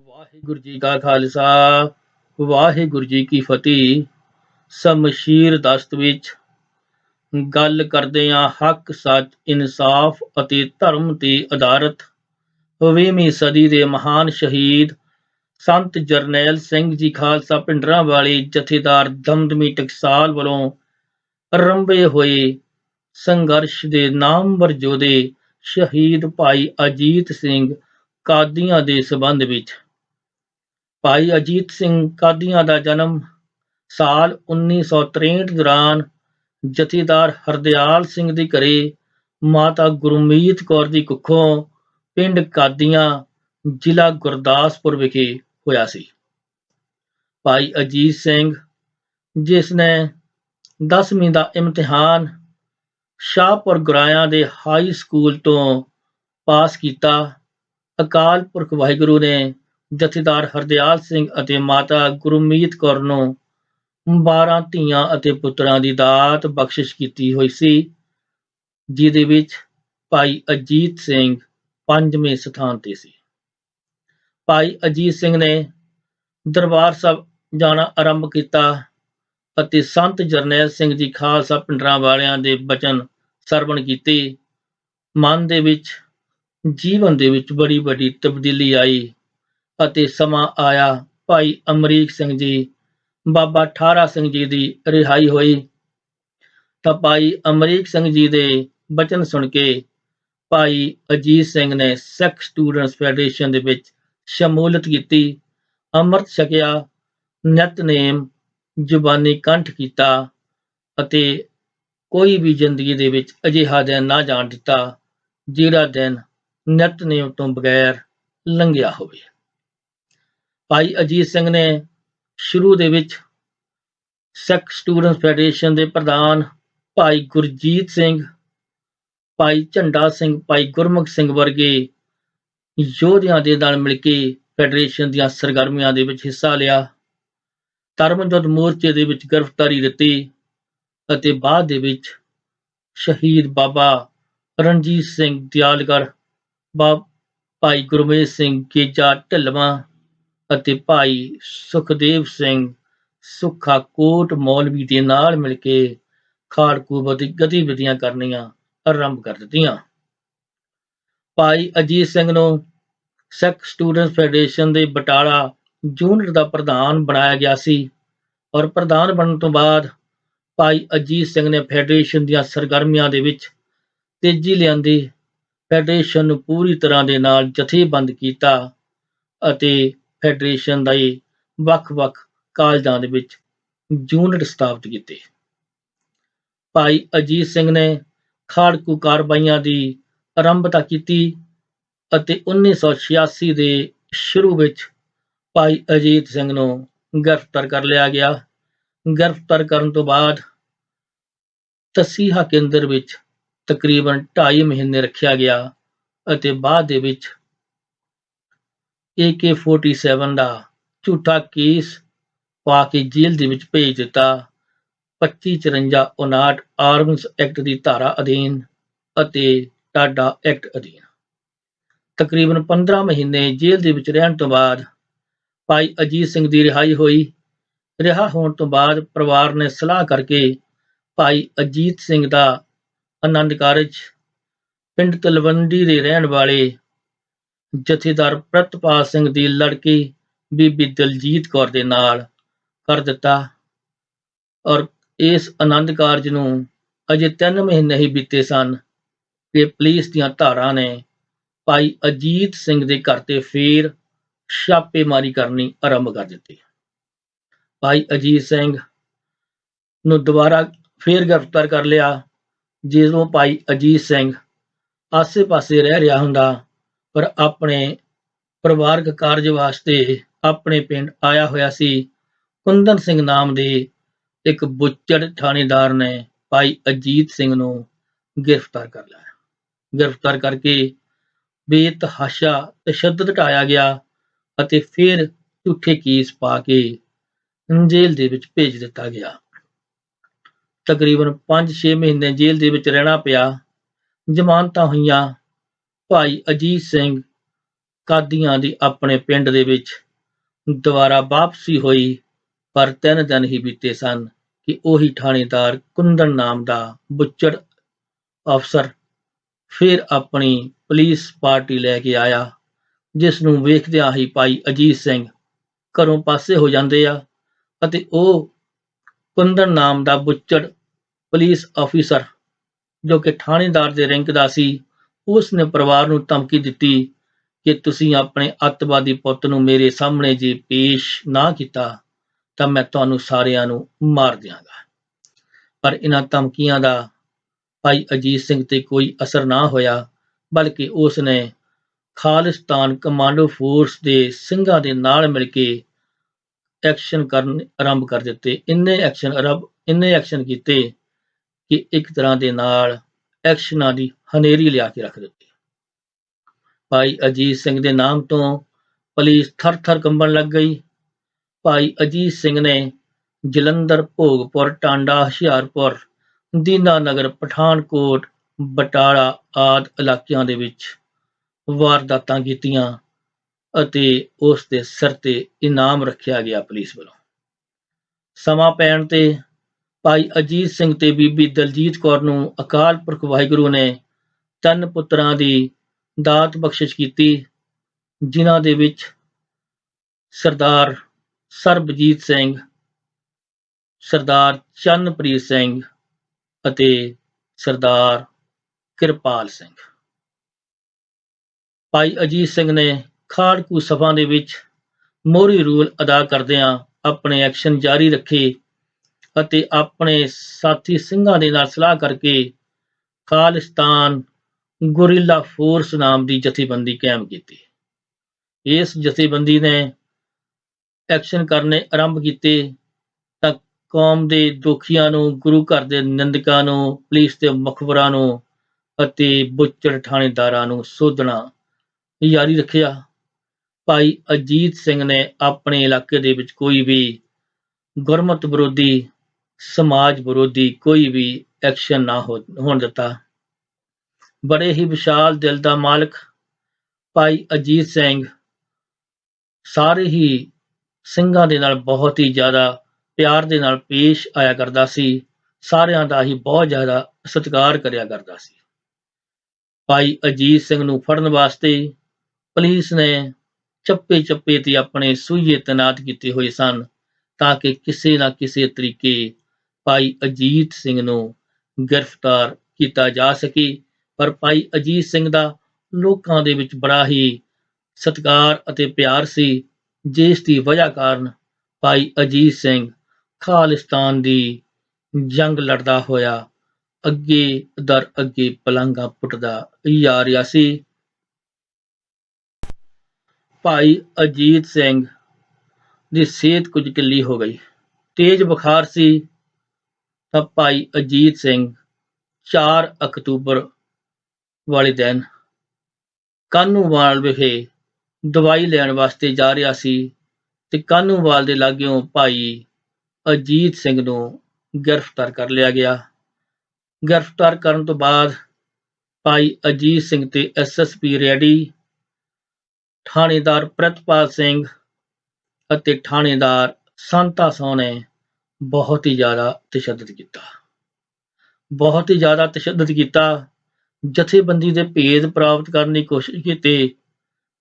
ਵਾਹਿਗੁਰੂ ਜੀ ਕਾ ਖਾਲਸਾ, ਵਾਹਿਗੁਰੂ ਜੀ ਕੀ ਫਤਿਹ। ਸ਼ਮਸ਼ੀਰ ਦਸਤ ਵਿੱਚ ਗੱਲ ਕਰਦੇ ਹਾਂ, ਹੱਕ, ਸੱਚ, ਇਨਸਾਫ ਅਤੇ ਧਰਮ ਤੇ ਆਧਾਰਿਤ 20ਵੀਂ ਸਦੀ ਦੇ ਮਹਾਨ ਸ਼ਹੀਦ ਸੰਤ ਜਰਨੈਲ ਸਿੰਘ ਜੀ ਖਾਲਸਾ ਪਿੰਡਰਾਂ ਵਾਲੇ ਜਥੇਦਾਰ ਦਮਦਮੀ ਟਕਸਾਲ ਵੱਲੋਂ ਆਰੰਭੇ ਹੋਏ ਸੰਘਰਸ਼ ਦੇ ਨਾਮਵਰ ਯੋਧੇ ਸ਼ਹੀਦ ਭਾਈ ਅਜੀਤ ਸਿੰਘ ਕਾਦੀਆਂ ਦੇ ਸਬੰਧ ਵਿੱਚ ਭਾਈ ਅਜੀਤ ਸਿੰਘ ਕਾਦੀਆਂ ਦਾ ਜਨਮ ਸਾਲ 1963 ਦੌਰਾਨ ਜਥੇਦਾਰ ਹਰਦਿਆਲ ਸਿੰਘ ਦੇ ਘਰੇ ਮਾਤਾ ਗੁਰਮੀਤ ਕੌਰ ਦੀ ਕੁੱਖੋਂ ਪਿੰਡ ਕਾਦੀਆਂ ਜ਼ਿਲ੍ਹਾ ਗੁਰਦਾਸਪੁਰ ਵਿਖੇ ਹੋਇਆ ਸੀ। ਭਾਈ ਅਜੀਤ ਸਿੰਘ, ਜਿਸ ਨੇ 10ਵੀਂ ਦਾ ਇਮਤਿਹਾਨ ਸ਼ਾਹਪੁਰ ਗੁਰਾਇਆਂ ਦੇ ਹਾਈ ਸਕੂਲ ਤੋਂ ਪਾਸ ਕੀਤਾ, ਅਕਾਲ ਪੁਰਖ ਵਾਹਿਗੁਰੂ ਨੇ ਜਥੇਦਾਰ ਹਰਦਿਆਲ ਸਿੰਘ ਅਤੇ ਮਾਤਾ ਗੁਰਮੀਤ ਕੌਰ ਨੂੰ 12 ਧੀਆਂ ਅਤੇ ਪੁੱਤਰਾਂ ਦੀ ਦਾਤ ਬਖਸ਼ਿਸ਼ ਕੀਤੀ ਹੋਈ ਸੀ, ਜਿਹਦੇ ਵਿੱਚ ਭਾਈ ਅਜੀਤ ਸਿੰਘ ਪੰਜਵੇਂ ਸਥਾਨ ਤੇ ਸੀ। ਭਾਈ ਅਜੀਤ ਸਿੰਘ ਨੇ ਦਰਬਾਰ ਸਾਹਿਬ ਜਾਣਾ ਆਰੰਭ ਕੀਤਾ ਅਤੇ ਸੰਤ ਜਰਨੈਲ ਸਿੰਘ ਜੀ ਖਾਲਸਾ ਪਿੰਡਰਾਂ ਵਾਲਿਆਂ ਦੇ ਬਚਨ ਸਰਵਣ ਕੀਤੇ। ਮਨ ਦੇ ਵਿੱਚ, ਜੀਵਨ ਦੇ ਵਿੱਚ ਬੜੀ ਵੱਡੀ ਤਬਦੀਲੀ ਆਈ। ਅਤੇ ਸਮਾਂ ਆਇਆ। ਭਾਈ ਅਮਰੀਕ ਸਿੰਘ ਜੀ, ਬਾਬਾ ਠਾਰਾ ਸਿੰਘ ਜੀ ਦੀ ਰਿਹਾਈ ਹੋਈ। ਤਾਂ ਭਾਈ ਅਮਰੀਕ ਸਿੰਘ ਜੀ ਦੇ ਬਚਨ ਸੁਣ ਕੇ ਭਾਈ ਅਜੀਤ ਸਿੰਘ ਨੇ ਸਿੱਖ ਸਟੂਡੈਂਟਸ ਫੈਡਰੇਸ਼ਨ ਦੇ ਵਿੱਚ ਸ਼ਮੂਲੀਅਤ ਕੀਤੀ। ਅੰਮ੍ਰਿਤ ਛਕਿਆ ਨਿਤਨੇਮ ਜ਼ੁਬਾਨੀ ਕੰਠ ਕੀਤਾ ਅਤੇ ਕੋਈ ਵੀ ਜ਼ਿੰਦਗੀ ਦੇ ਵਿੱਚ ਅਜਿਹਾ ਦਿਨ ਨਾ ਜਾਣ ਦਿੱਤਾ, ਜਿਹੜਾ ਦਿਨ ਨਿਤਨੇਮ ਤੋਂ ਬਗੈਰ ਲੰਘਿਆ ਹੋਵੇ। ਭਾਈ ਅਜੀਤ ਸਿੰਘ ਨੇ ਸ਼ੁਰੂ ਦੇ ਵਿੱਚ ਸਿੱਖ ਸਟੂਡੈਂਟ ਫੈਡਰੇਸ਼ਨ ਦੇ ਪ੍ਰਧਾਨ ਭਾਈ ਗੁਰਜੀਤ ਸਿੰਘ, ਭਾਈ ਝੰਡਾ ਸਿੰਘ, ਭਾਈ ਗੁਰਮੁਖ ਸਿੰਘ ਵਰਗੇ ਯੋਧਿਆਂ ਦੇ ਨਾਲ ਮਿਲ ਕੇ ਫੈਡਰੇਸ਼ਨ ਦੀਆਂ ਸਰਗਰਮੀਆਂ ਦੇ ਵਿੱਚ ਹਿੱਸਾ ਲਿਆ। ਧਰਮਯੁੱਧ ਮੋਰਚੇ ਦੇ ਵਿੱਚ ਗ੍ਰਿਫਤਾਰੀ ਦਿੱਤੀ ਅਤੇ ਬਾਅਦ ਦੇ ਵਿੱਚ ਸ਼ਹੀਦ ਬਾਬਾ ਰਣਜੀਤ ਸਿੰਘ ਦਿਆਲਗੜ੍ਹ ਬਾਬ ਭਾਈ ਗੁਰਮੇਜ ਸਿੰਘ ਗੇਜਾ ਢਿੱਲਵਾਂ ਅਤੇ ਭਾਈ ਸੁਖਦੇਵ ਸਿੰਘ ਸੁੱਖਾ ਕੋਟ ਮੌਲਵੀ ਦੇ ਨਾਲ ਮਿਲ ਕੇ ਖਾੜਕੂ ਗਤੀਵਿਧੀਆਂ ਕਰਨੀਆਂ ਆਰੰਭ ਕਰ ਦਿੱਤੀਆਂ। ਭਾਈ ਅਜੀਤ ਸਿੰਘ ਨੂੰ ਸਿੱਖ ਸਟੂਡੈਂਟ ਫੈਡਰੇਸ਼ਨ ਦੇ ਬਟਾਲਾ ਯੂਨਿਟ ਦਾ ਪ੍ਰਧਾਨ ਬਣਾਇਆ ਗਿਆ ਸੀ ਔਰ ਪ੍ਰਧਾਨ ਬਣਨ ਤੋਂ ਬਾਅਦ ਭਾਈ ਅਜੀਤ ਸਿੰਘ ਨੇ ਫੈਡਰੇਸ਼ਨ ਦੀਆਂ ਸਰਗਰਮੀਆਂ ਦੇ ਵਿੱਚ ਤੇਜ਼ੀ ਲਿਆਂਦੀ, ਫੈਡਰੇਸ਼ਨ ਨੂੰ ਪੂਰੀ ਤਰ੍ਹਾਂ ਦੇ ਨਾਲ ਜਥੇਬੰਦ ਕੀਤਾ ਅਤੇ ਫੈਡਰੇਸ਼ਨ ਦੇ ਵੱਖ-ਵੱਖ ਕਾਲਜਾਂ ਦੇ ਵਿੱਚ ਯੂਨਿਟ ਸਥਾਪਿਤ ਕੀਤੇ। ਭਾਈ ਅਜੀਤ ਸਿੰਘ ਨੇ ਖਾੜਕੂ ਕਾਰਵਾਈਆਂ ਦੀ ਆਰੰਭਤਾ ਕੀਤੀ ਅਤੇ 1986 ਦੇ ਸ਼ੁਰੂ ਵਿੱਚ ਭਾਈ ਅਜੀਤ ਸਿੰਘ ਨੂੰ ਗ੍ਰਿਫਤਾਰ ਕਰ ਲਿਆ ਗਿਆ। ਗ੍ਰਿਫਤਾਰ ਕਰਨ ਤੋਂ ਬਾਅਦ ਤਸੀਹਾ ਕੇਂਦਰ ਵਿੱਚ ਤਕਰੀਬਨ 2.5 ਮਹੀਨੇ ਰੱਖਿਆ ਗਿਆ ਅਤੇ ਬਾਅਦ ਦੇ ਵਿੱਚ AK47 ਦਾ ਝੂਠਾ ਕੇਸ ਪਾ ਕੇ ਜੇਲ੍ਹ ਦੇ ਵਿੱਚ ਭੇਜ ਦਿੱਤਾ। 2554 59 ਆਰਮਸ ਐਕਟ ਦੀ ਧਾਰਾ ਅਧੀਨ ਅਤੇ ਟਾਡਾ ਐਕਟ ਅਧੀਨ। ਤਕਰੀਬਨ 15 ਮਹੀਨੇ ਜੇਲ੍ਹ ਦੇ ਵਿੱਚ ਰਹਿਣ ਤੋਂ ਬਾਅਦ ਭਾਈ ਅਜੀਤ ਸਿੰਘ ਦੀ ਰਿਹਾਈ ਹੋਈ। ਰਿਹਾ ਹੋਣ ਤੋਂ ਬਾਅਦ ਪਰਿਵਾਰ ਨੇ ਸਲਾਹ ਕਰਕੇ ਭਾਈ ਅਜੀਤ ਸਿੰਘ ਦਾ ਆਨੰਦ ਕਾਰਜ ਪਿੰਡ ਤਲਵੰਡੀ ਦੇ ਰਹਿਣ ਵਾਲੇ ਜਥੇਦਾਰ ਪ੍ਰਤਪਾਲ ਸਿੰਘ ਦੀ ਲੜਕੀ ਬੀਬੀ ਦਲਜੀਤ ਕੌਰ ਦੇ ਨਾਲ ਕਰ ਦਿੱਤਾ ਔਰ ਇਸ ਆਨੰਦ ਕਾਰਜ ਨੂੰ ਅਜੇ 3 ਮਹੀਨੇ ਹੀ ਬੀਤੇ ਸਨ ਕਿ ਪੁਲਿਸ ਦੀਆਂ ਧਾਰਾਂ ਨੇ ਭਾਈ ਅਜੀਤ ਸਿੰਘ ਦੇ ਘਰ ਤੇ ਫੇਰ ਛਾਪੇਮਾਰੀ ਕਰਨੀ ਆਰੰਭ ਕਰ ਦਿੱਤੀ। ਭਾਈ ਅਜੀਤ ਸਿੰਘ ਨੂੰ ਦੁਬਾਰਾ ਫੇਰ ਗ੍ਰਿਫਤਾਰ ਕਰ ਲਿਆ ਜਦੋਂ ਭਾਈ ਅਜੀਤ ਸਿੰਘ ਆਸੇ-ਪਾਸੇ ਰਹਿ ਰਿਹਾ ਹੁੰਦਾ ਪਰ ਆਪਣੇ ਪਰਿਵਾਰਕ ਕਾਰਜ ਵਾਸਤੇ ਆਪਣੇ ਪਿੰਡ ਆਇਆ ਹੋਇਆ ਸੀ। ਕੁੰਦਨ ਸਿੰਘ ਨਾਮ ਦੇ ਇੱਕ ਬੁੱਚੜ ਥਾਣੇਦਾਰ ਨੇ ਭਾਈ ਅਜੀਤ ਸਿੰਘ ਨੂੰ ਗ੍ਰਿਫਤਾਰ ਕਰ ਲਿਆ। ਗ੍ਰਿਫਤਾਰ ਕਰਕੇ ਬੇਤਹਾਸ਼ਾ ਤਸ਼ੱਦਦ ਢਾਇਆ ਗਿਆ ਅਤੇ ਫਿਰ ਝੂਠੇ ਕੇਸ ਪਾ ਕੇ ਜੇਲ੍ਹ ਦੇ ਵਿੱਚ ਭੇਜ ਦਿੱਤਾ ਗਿਆ। ਤਕਰੀਬਨ 5-6 ਮਹੀਨੇ ਜੇਲ੍ਹ ਦੇ ਵਿੱਚ ਰਹਿਣਾ ਪਿਆ। ਜ਼ਮਾਨਤਾਂ ਹੋਈਆਂ ਭਾਈ ਅਜੀਤ ਸਿੰਘ ਕਾਦੀਆਂ ਦੀ ਆਪਣੇ ਪਿੰਡ ਦੇ ਵਿੱਚ ਦੁਬਾਰਾ ਵਾਪਸੀ ਹੋਈ, ਪਰ ਤਿੰਨ ਦਿਨ ਹੀ ਬੀਤੇ ਸਨ ਕਿ ਉਹੀ ਥਾਣੇਦਾਰ ਕੁੰਦਨ ਨਾਮ ਦਾ ਬੁੱਚੜ ਅਫਸਰ ਫਿਰ ਆਪਣੀ ਪੁਲਿਸ ਪਾਰਟੀ ਲੈ ਕੇ ਆਇਆ, ਜਿਸ ਨੂੰ ਵੇਖਦਿਆਂ ਹੀ ਭਾਈ ਅਜੀਤ ਸਿੰਘ ਘਰੋਂ ਪਾਸੇ ਹੋ ਜਾਂਦੇ ਆ ਅਤੇ ਉਹ ਕੁੰਦਨ ਨਾਮ ਦਾ ਬੁੱਚੜ ਪੁਲਿਸ ਅਫੀਸਰ ਜੋ ਕਿ ਥਾਣੇਦਾਰ ਦੇ ਰੈਂਕ ਦਾ ਸੀ ਉਸ ਨੇ ਪਰਿਵਾਰ ਨੂੰ ਧਮਕੀ ਦਿੱਤੀ ਕਿ ਤੁਸੀਂ ਆਪਣੇ ਅੱਤਵਾਦੀ ਪੁੱਤ ਨੂੰ ਮੇਰੇ ਸਾਹਮਣੇ ਜੇ ਪੇਸ਼ ਨਾ ਕੀਤਾ, ਤਾਂ ਮੈਂ ਤੁਹਾਨੂੰ ਸਾਰਿਆਂ ਨੂੰ ਮਾਰ ਦਿਆਂਗਾ। ਪਰ ਇਹਨਾਂ ਧਮਕੀਆਂ ਦਾ ਭਾਈ ਅਜੀਤ ਸਿੰਘ ਤੇ ਕੋਈ ਅਸਰ ਨਾ ਹੋਇਆ, ਬਲਕਿ ਉਸ ਨੇ ਖਾਲਿਸਤਾਨ ਕਮਾਂਡੋ ਫੋਰਸ ਦੇ ਸਿੰਘਾਂ ਦੇ ਨਾਲ ਮਿਲ ਕੇ ਐਕਸ਼ਨ ਕਰਨ ਆਰੰਭ ਕਰ ਦਿੱਤੇ। ਇੰਨੇ ਐਕਸ਼ਨ ਅਰਬ, ਇੰਨੇ ਐਕਸ਼ਨ ਕੀਤੇ ਕਿ ਇੱਕ ਤਰ੍ਹਾਂ ਦੇ ਨਾਲ ਐਕਸ਼ਨਾਂ ਦੀ ਹਨੇਰੀ ਲਿਆ ਕੇ ਰੱਖ ਦਿੱਤੀ। ਭਾਈ ਅਜੀਤ ਸਿੰਘ ਦੇ ਨਾਮ ਤੋਂ ਪੁਲਿਸ ਥਰ-ਥਰ ਕੰਬਣ ਲੱਗ ਗਈ। ਭਾਈ ਅਜੀਤ ਸਿੰਘ ਨੇ ਜਲੰਧਰ, ਭੋਗਪੁਰ, ਟਾਂਡਾ, ਹੁਸ਼ਿਆਰਪੁਰ, ਦੀਨਾਨਗਰ, ਪਠਾਨਕੋਟ, ਬਟਾਲਾ ਆਦਿ ਇਲਾਕਿਆਂ ਦੇ ਵਿੱਚ ਵਾਰਦਾਤਾਂ ਕੀਤੀਆਂ ਅਤੇ ਉਸ ਦੇ ਸਿਰ ਤੇ ਇਨਾਮ ਰੱਖਿਆ ਗਿਆ ਪੁਲਿਸ ਵੱਲੋਂ। ਸਮਾਂ ਪੈਣ ਤੇ ਭਾਈ ਅਜੀਤ ਸਿੰਘ ਤੇ ਬੀਬੀ ਦਲਜੀਤ ਕੌਰ ਨੂੰ ਅਕਾਲ ਪੁਰਖ ਵਾਹਿਗੁਰੂ ਨੇ ਤਿੰਨ ਪੁੱਤਰਾਂ ਦੀ ਦਾਤ ਬਖਸ਼ਿਸ਼ ਕੀਤੀ, ਜਿਨ੍ਹਾਂ ਦੇ ਵਿੱਚ ਸਰਦਾਰ ਸਰਬਜੀਤ ਸਿੰਘ, ਸਰਦਾਰ ਚੰਨਪ੍ਰੀਤ ਸਿੰਘ ਅਤੇ ਸਰਦਾਰ ਕਿਰਪਾਲ ਸਿੰਘ। ਭਾਈ ਅਜੀਤ ਸਿੰਘ ਨੇ ਖਾੜਕੂ ਸਭਾ ਦੇ ਵਿੱਚ ਮੋਹਰੀ ਰੂਲ ਅਦਾ ਕਰਦਿਆਂ ਆਪਣੇ ਐਕਸ਼ਨ ਜਾਰੀ ਰੱਖੇ ਅਤੇ ਆਪਣੇ ਸਾਥੀ ਸਿੰਘਾਂ ਦੇ ਨਾਲ ਸਲਾਹ ਕਰਕੇ ਖਾਲਿਸਤਾਨ ਗੁਰਿਲਾ ਫੋਰਸ ਨਾਮ ਦੀ ਜਥੇਬੰਦੀ ਕਾਇਮ ਕੀਤੀ। ਇਸ ਜਥੇਬੰਦੀ ਨੇ ਐਕਸ਼ਨ ਕਰਨੇ ਆਰੰਭ ਕੀਤੇ ਤਾਂ ਕੌਮ ਦੇ ਦੁਖੀਆਂ ਨੂੰ, ਗੁਰੂ ਘਰ ਦੇ ਨਿੰਦਕਾਂ ਨੂੰ, ਪੁਲਿਸ ਦੇ ਮੁਖਬਰਾਂ ਨੂੰ ਅਤੇ ਬੁੱਚੜ ਥਾਣੇਦਾਰਾਂ ਨੂੰ ਸੋਧਣਾ ਜਾਰੀ ਰੱਖਿਆ। ਭਾਈ ਅਜੀਤ ਸਿੰਘ ਨੇ ਆਪਣੇ ਇਲਾਕੇ ਦੇ ਵਿੱਚ ਕੋਈ ਵੀ ਗੁਰਮਤ ਵਿਰੋਧੀ, ਸਮਾਜ ਵਿਰੋਧੀ ਕੋਈ ਵੀ ਐਕਸ਼ਨ ਨਾ ਹੋ- ਹੋਣ ਦਿੱਤਾ। ਬੜੇ ਹੀ ਵਿਸ਼ਾਲ ਦਿਲ ਦਾ ਮਾਲਕ ਭਾਈ ਅਜੀਤ ਸਿੰਘ। ਸਾਰੇ ਹੀ ਸਿੰਘਾਂ ਦੇ ਨਾਲ ਬਹੁਤ ਹੀ ਜ਼ਿਆਦਾ ਪਿਆਰ ਦੇ ਨਾਲ ਪੇਸ਼ ਆਇਆ ਕਰਦਾ ਸੀ। ਸਾਰਿਆਂ ਦਾ ਹੀ ਬਹੁਤ ਜ਼ਿਆਦਾ ਸਤਿਕਾਰ ਕਰਿਆ ਕਰਦਾ ਸੀ। ਭਾਈ ਅਜੀਤ ਸਿੰਘ ਨੂੰ ਫੜਨ ਵਾਸਤੇ ਪੁਲਿਸ ਨੇ ਚੱਪੇ ਚੱਪੇ ਤੇ ਆਪਣੇ ਸੂਈਏ ਤੈਨਾਤ ਕੀਤੇ ਹੋਏ ਸਨ ਤਾਂ ਕਿ ਕਿਸੇ ਨਾ ਕਿਸੇ ਤਰੀਕੇ ਭਾਈ ਅਜੀਤ ਸਿੰਘ ਨੂੰ ਗ੍ਰਿਫਤਾਰ ਕੀਤਾ ਜਾ ਸਕੇ। ਪਰ ਭਾਈ ਅਜੀਤ ਸਿੰਘ ਦਾ ਲੋਕਾਂ ਦੇ ਵਿੱਚ ਬੜਾ ਹੀ ਸਤਿਕਾਰ ਅਤੇ ਪਿਆਰ ਸੀ, ਜਿਸ ਦੀ ਵਜ੍ਹਾ ਕਾਰਨ ਭਾਈ ਅਜੀਤ ਸਿੰਘ ਖਾਲਿਸਤਾਨ ਦੀ ਜੰਗ ਲੜਦਾ ਹੋਇਆ ਅੱਗੇ ਦਰ ਅੱਗੇ ਪਲੰਗਾ ਪੁੱਟਦਾ ਜਾ ਰਿਹਾ ਸੀ। ਭਾਈ ਅਜੀਤ ਸਿੰਘ ਦੀ ਸਿਹਤ ਕੁਝ ਢਿੱਲੀ ਹੋ ਗਈ। ਤੇਜ਼ ਬੁਖਾਰ ਸੀ ਤਾਂ ਭਾਈ ਅਜੀਤ ਸਿੰਘ 4 ਅਕਤੂਬਰ ਵਾਲੇ ਦਿਨ ਕਾਨੂੰਵਾਲ ਵਿਖੇ ਦਵਾਈ ਲੈਣ ਵਾਸਤੇ ਜਾ ਰਿਹਾ ਸੀ ਤੇ ਕਾਹਨੂੰਵਾਲ ਦੇ ਲਾਗਿਓਂ ਭਾਈ ਅਜੀਤ ਸਿੰਘ ਨੂੰ ਗ੍ਰਿਫਤਾਰ ਕਰ ਲਿਆ ਗਿਆ। ਗ੍ਰਿਫਤਾਰ ਕਰਨ ਤੋਂ ਬਾਅਦ ਭਾਈ ਅਜੀਤ ਸਿੰਘ ਤੇ ਐਸਐਸਪੀ ਰੈਡੀ, ਥਾਣੇਦਾਰ ਪ੍ਰਤਪਾਲ ਸਿੰਘ ਅਤੇ ਥਾਣੇਦਾਰ ਸੰਤਾ ਸੋਹ ਨੇ ਬਹੁਤ ਹੀ ਜ਼ਿਆਦਾ ਤਸ਼ੱਦਦ ਕੀਤਾ। ਬਹੁਤ ਹੀ ਜ਼ਿਆਦਾ ਤਸ਼ੱਦਦ ਕੀਤਾ ਜਥੇਬੰਦੀ ਦੇ ਭੇਦ ਪ੍ਰਾਪਤ ਕਰਨ ਦੀ ਕੋਸ਼ਿਸ਼ ਕੀਤੀ,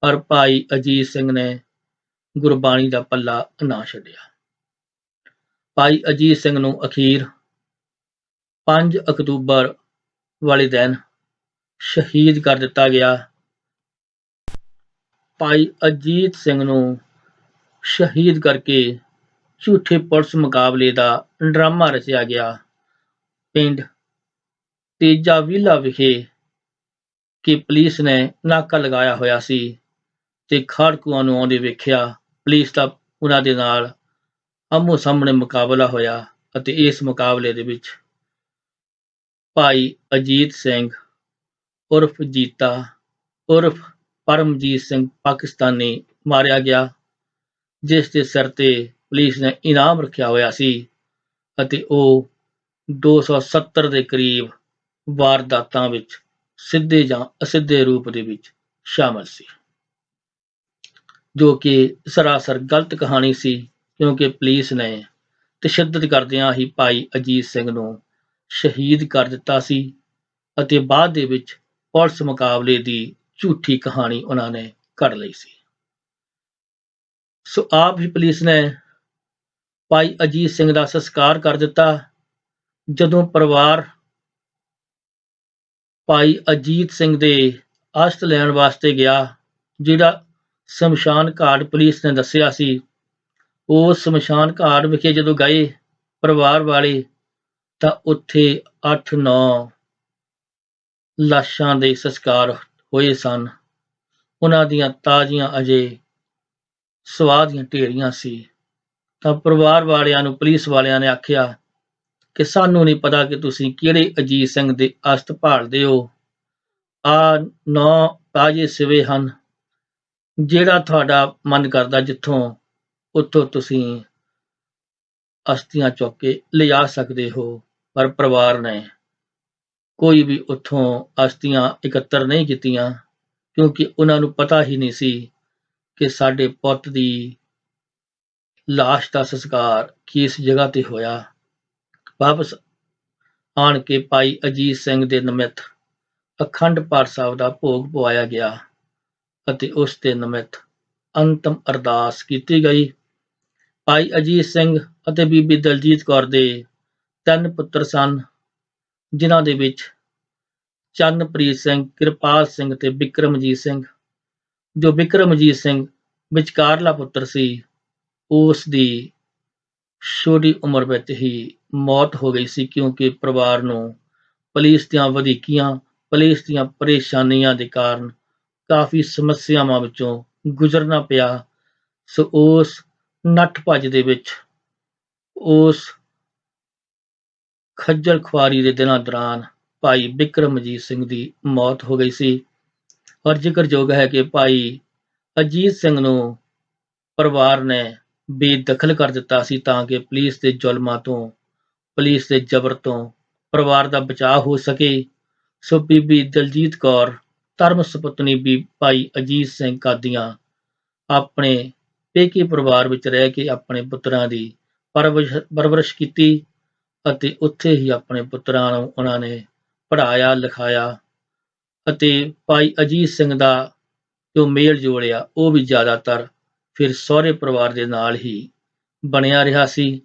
ਪਰ ਭਾਈ ਅਜੀਤ ਸਿੰਘ ਨੇ ਗੁਰਬਾਣੀ ਦਾ ਪੱਲਾ ਨਾ ਛੱਡਿਆ। ਭਾਈ ਅਜੀਤ ਸਿੰਘ ਨੂੰ ਅਖੀਰ 5 ਅਕਤੂਬਰ ਵਾਲੇ ਦਿਨ ਸ਼ਹੀਦ ਕਰ ਦਿੱਤਾ ਗਿਆ। ਭਾਈ ਅਜੀਤ ਸਿੰਘ ਨੂੰ ਸ਼ਹੀਦ ਕਰਕੇ ਝੂਠੇ ਪੁਲਿਸ ਮੁਕਾਬਲੇ ਦਾ ਡਰਾਮਾ ਰਚਿਆ ਗਿਆ। ਪਿੰਡ ਤੇਜਾ ਵਿਲਾ ਵਿਖੇ ਕਿ ਪੁਲਿਸ ਨੇ ਨਾਕਾ ਲਗਾਇਆ ਹੋਇਆ ਸੀ ਤੇ ਖਾੜਕੂਆਂ ਨੂੰ ਆਉਂਦੇ ਵੇਖਿਆ, ਪੁਲਿਸ ਦਾ ਉਹਨਾਂ ਦੇ ਨਾਲ ਆਮੋ ਸਾਹਮਣੇ ਮੁਕਾਬਲਾ ਹੋਇਆ ਅਤੇ ਇਸ ਮੁਕਾਬਲੇ ਦੇ ਵਿੱਚ ਭਾਈ ਅਜੀਤ ਸਿੰਘ, ਉਰਫ ਜੀਤਾ, ਉਰਫ ਪਰਮਜੀਤ ਸਿੰਘ ਪਾਕਿਸਤਾਨੀ ਮਾਰਿਆ ਗਿਆ, ਜਿਸ ਦੇ ਸਿਰ ਤੇ ਪੁਲਿਸ ਨੇ ਇਨਾਮ ਰੱਖਿਆ ਹੋਇਆ ਸੀ ਅਤੇ ਉਹ 270 ਦੇ ਕਰੀਬ ਵਾਰਦਾਤਾਂ ਵਿੱਚ ਸਿੱਧੇ ਜਾਂ ਅਸਿੱਧੇ ਰੂਪ ਦੇ ਵਿੱਚ ਸ਼ਾਮਲ ਸੀ। ਜੋ ਕਿ ਸਰਾਸਰ ਗਲਤ ਕਹਾਣੀ ਸੀ, ਕਿਉਂਕਿ ਪੁਲਿਸ ਨੇ ਤਸ਼ੱਦਦ ਕਰਦਿਆਂ ਹੀ ਭਾਈ ਅਜੀਤ ਸਿੰਘ ਨੂੰ ਸ਼ਹੀਦ ਕਰ ਦਿੱਤਾ ਸੀ ਅਤੇ ਬਾਅਦ ਦੇ ਵਿੱਚ ਪੁਲਿਸ ਮੁਕਾਬਲੇ ਦੀ ਝੂਠੀ ਕਹਾਣੀ ਉਹਨਾਂ ਨੇ ਘੜ ਲਈ ਸੀ। ਸੋ ਆਪ ਹੀ ਪੁਲਿਸ ਨੇ ਭਾਈ ਅਜੀਤ ਸਿੰਘ ਦਾ ਸੰਸਕਾਰ ਕਰ ਦਿੱਤਾ। ਜਦੋਂ ਪਰਿਵਾਰ ਭਾਈ ਅਜੀਤ ਸਿੰਘ ਦੇ ਅਸਤ ਲੈਣ ਵਾਸਤੇ ਗਿਆ, ਜਿਹੜਾ ਸ਼ਮਸ਼ਾਨ ਘਾਟ ਪੁਲਿਸ ਨੇ ਦੱਸਿਆ ਸੀ। ਉਹ ਸ਼ਮਸ਼ਾਨ ਘਾਟ ਵਿਖੇ ਜਦੋਂ ਗਏ ਪਰਿਵਾਰ ਵਾਲੇ, ਤਾਂ ਉੱਥੇ 8-9 ਲਾਸ਼ਾਂ ਦੇ ਸੰਸਕਾਰ ਹੋਏ ਸਨ। ਉਹਨਾਂ ਦੀਆਂ ਤਾਜ਼ੀਆਂ ਅਜੇ ਸਵਾਹ ਦੀਆਂ ਢੇਰੀਆਂ ਸੀ। ਤਾਂ ਪਰਿਵਾਰ ਵਾਲਿਆਂ ਨੂੰ ਪੁਲਿਸ ਵਾਲਿਆਂ ਨੇ ਆਖਿਆ ਕਿ ਸਾਨੂੰ ਨਹੀਂ ਪਤਾ ਕਿ ਤੁਸੀਂ ਕਿਹੜੇ ਅਜੀਤ ਸਿੰਘ ਦੇ ਅਸਤ ਭਾਲਦੇ ਹੋ। ਆ ਨੌ ਤਾਜੇ ਸਿਵੇ ਹਨ, ਜਿਹੜਾ ਤੁਹਾਡਾ ਮਨ ਕਰਦਾ ਜਿੱਥੋਂ ਉੱਥੋਂ ਤੁਸੀਂ ਅਸਤੀਆਂ ਚੁੱਕ ਕੇ ਲਿਜਾ ਸਕਦੇ ਹੋ, ਪਰ ਪਰਿਵਾਰ ਨੇ ਕੋਈ ਵੀ ਉੱਥੋਂ ਅਸਤੀਆਂ ਇਕੱਤਰ ਨਹੀਂ ਕੀਤੀਆਂ, ਕਿਉਂਕਿ ਉਹਨਾਂ ਨੂੰ ਪਤਾ ਹੀ ਨਹੀਂ ਸੀ ਕਿ ਸਾਡੇ ਪੁੱਤ ਦੀ ਲਾਸ਼ ਦਾ ਸੰਸਕਾਰ ਕਿਸ ਜਗ੍ਹਾ ਤੇ ਹੋਇਆ। ਵਾਪਸ ਆਣ ਕੇ ਭਾਈ ਅਜੀਤ ਸਿੰਘ ਦੇ ਨਿਮਿਤ ਅਖੰਡ ਪਾਠ ਸਾਹਿਬ ਦਾ ਭੋਗ ਪਵਾਇਆ ਗਿਆ ਅਤੇ ਉਸ ਦੇ ਨਿਮਿਤ ਅੰਤਮ ਅਰਦਾਸ ਕੀਤੀ ਗਈ। ਭਾਈ ਅਜੀਤ ਸਿੰਘ ਅਤੇ ਬੀਬੀ ਦਲਜੀਤ ਕੌਰ ਦੇ ਤਿੰਨ ਪੁੱਤਰ ਸਨ, ਜਿਨ੍ਹਾਂ ਦੇ ਵਿੱਚ ਚੰਨਪ੍ਰੀਤ ਸਿੰਘ, ਕਿਰਪਾਲ ਸਿੰਘ ਤੇ ਬਿਕਰਮਜੀਤ ਸਿੰਘ। ਜੋ ਬਿਕਰਮਜੀਤ ਸਿੰਘ ਵਿਚਕਾਰਲਾ ਪੁੱਤਰ ਸੀ, ਉਸ ਦੀ ਛੋਟੀ ਉਮਰ ਵਿੱਚ ਹੀ ਮੌਤ ਹੋ ਗਈ ਸੀ ਕਿਉਂਕਿ ਪਰਿਵਾਰ ਨੂੰ ਪੁਲਿਸ ਦੀਆਂ ਵਧੀਕੀਆਂ, ਪੁਲਿਸ ਦੀਆਂ ਪਰੇਸ਼ਾਨੀਆਂ ਦੇ ਕਾਰਨ ਕਾਫੀ ਸਮੱਸਿਆਵਾਂ ਵਿੱਚੋਂ ਗੁਜ਼ਰਨਾ ਪਿਆ। ਸੋ ਉਸ ਨੱਠ ਭੱਜ ਦੇ ਵਿੱਚ, ਉਸ ਖੱਜਲ ਖੁਆਰੀ ਦੇ ਦਿਨਾਂ ਦੌਰਾਨ ਭਾਈ ਬਿਕਰਮਜੀਤ ਸਿੰਘ ਦੀ ਮੌਤ ਹੋ ਗਈ ਸੀ। ਔਰ ਜ਼ਿਕਰਯੋਗ ਹੈ ਕਿ ਭਾਈ ਅਜੀਤ ਸਿੰਘ ਨੂੰ ਪਰਿਵਾਰ ਨੇ ਬੇਦਖਲ ਕਰ ਦਿੱਤਾ ਸੀ ਤਾਂ ਕਿ ਪੁਲਿਸ ਦੇ ਜ਼ੁਲਮਾਂ ਤੋਂ, ਪੁਲਿਸ ਦੇ ਜ਼ਬਰ ਤੋਂ ਪਰਿਵਾਰ ਦਾ ਬਚਾਅ ਹੋ ਸਕੇ। ਸੋ ਬੀਬੀ ਦਲਜੀਤ ਕੌਰ, ਧਰਮ ਸੁਪਤਨੀ ਵੀ ਭਾਈ ਅਜੀਤ ਸਿੰਘ ਕਾਦੀਆਂ ਆਪਣੇ ਪੇਕੇ ਪਰਿਵਾਰ ਵਿੱਚ ਰਹਿ ਕੇ ਆਪਣੇ ਪੁੱਤਰਾਂ ਦੀ ਪਰਵਰਿਸ਼ ਪਰਵਰਿਸ਼ ਕੀਤੀ ਅਤੇ ਉੱਥੇ ਹੀ ਆਪਣੇ ਪੁੱਤਰਾਂ ਨੂੰ ਉਹਨਾਂ ਨੇ ਪੜ੍ਹਾਇਆ, ਲਿਖਾਇਆ ਅਤੇ ਭਾਈ ਅਜੀਤ ਸਿੰਘ ਦਾ ਜੋ ਮੇਲ ਜੋੜਿਆ ਉਹ ਵੀ ਜ਼ਿਆਦਾਤਰ ਫਿਰ ਸਹੁਰੇ ਪਰਿਵਾਰ ਦੇ ਨਾਲ ਹੀ ਬਣਿਆ ਰਿਹਾ ਸੀ।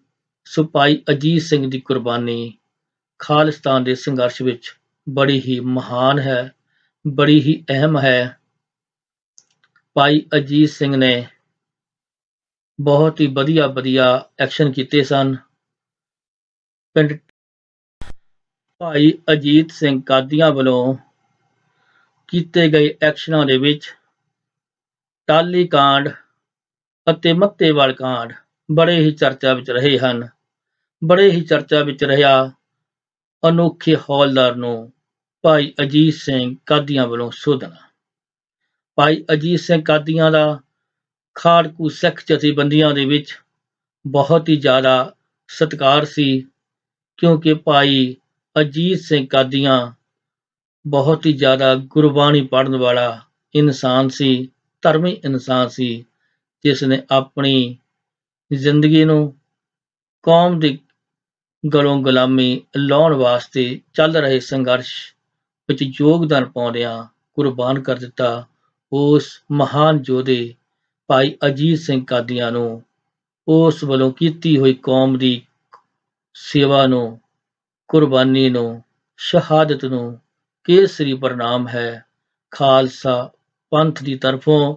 ਸੋ ਭਾਈ ਅਜੀਤ ਸਿੰਘ ਦੀ ਕੁਰਬਾਨੀ ਖਾਲਿਸਤਾਨ ਦੇ ਸੰਘਰਸ਼ ਵਿੱਚ ਬੜੀ ਹੀ ਮਹਾਨ ਹੈ, ਬੜੀ ਹੀ ਅਹਿਮ ਹੈ। ਭਾਈ ਅਜੀਤ ਸਿੰਘ ਨੇ ਬਹੁਤ ਹੀ ਵਧੀਆ ਵਧੀਆ ਐਕਸ਼ਨ ਕੀਤੇ ਸਨ। ਪਿੰਡ ਭਾਈ ਅਜੀਤ ਸਿੰਘ ਕਾਦੀਆਂ ਵੱਲੋਂ ਕੀਤੇ ਗਏ ਐਕਸ਼ਨਾਂ ਦੇ ਵਿੱਚ ਟਾਲੀ ਕਾਂਡ ਅਤੇ ਮੱਤੇਵਾਲ ਕਾਂਡ ਬੜੇ ਹੀ ਚਰਚਾ ਵਿੱਚ ਰਹੇ ਹਨ। ਬੜੇ ਹੀ ਚਰਚਾ ਵਿੱਚ ਰਿਹਾ ਅਨੋਖੇ ਹੌਲਦਾਰ ਨੂੰ ਭਾਈ ਅਜੀਤ ਸਿੰਘ ਕਾਦੀਆਂ ਵੱਲੋਂ ਸੋਧਣਾ। ਭਾਈ ਅਜੀਤ ਸਿੰਘ ਕਾਦੀਆਂ ਦਾ ਖਾੜਕੂ ਸਿੱਖ ਜਥੇਬੰਦੀਆਂ ਦੇ ਵਿੱਚ ਬਹੁਤ ਹੀ ਜ਼ਿਆਦਾ ਸਤਿਕਾਰ ਸੀ, ਕਿਉਂਕਿ ਭਾਈ ਅਜੀਤ ਸਿੰਘ ਕਾਦੀਆਂ ਬਹੁਤ ਹੀ ਜ਼ਿਆਦਾ ਗੁਰਬਾਣੀ ਪੜ੍ਹਨ ਵਾਲਾ ਇਨਸਾਨ ਸੀ, ਧਰਮੀ ਇਨਸਾਨ ਸੀ। ਜਿਸ ਨੇ ਆਪਣੀ ਜ਼ਿੰਦਗੀ ਨੂੰ ਕੌਮ ਦੀ ਗਲੋਂ ਗੁਲਾਮੀ ਲਾਉਣ ਵਾਸਤੇ ਚੱਲ ਰਹੇ ਸੰਘਰਸ਼ ਵਿੱਚ ਯੋਗਦਾਨ ਪਾਉਂਦਿਆਂ ਕੁਰਬਾਨ ਕਰ ਦਿੱਤਾ, ਉਸ ਮਹਾਨ ਯੋਧੇ ਭਾਈ ਅਜੀਤ ਸਿੰਘ ਕਾਦੀਆਂ ਨੂੰ, ਉਸ ਵੱਲੋਂ ਕੀਤੀ ਹੋਈ ਕੌਮ ਦੀ ਸੇਵਾ ਨੂੰ, ਕੁਰਬਾਨੀ ਨੂੰ, ਸ਼ਹਾਦਤ ਨੂੰ ਕੇਸਰੀ ਪ੍ਰਣਾਮ ਹੈ। ਖਾਲਸਾ ਪੰਥ ਦੀ ਤਰਫੋਂ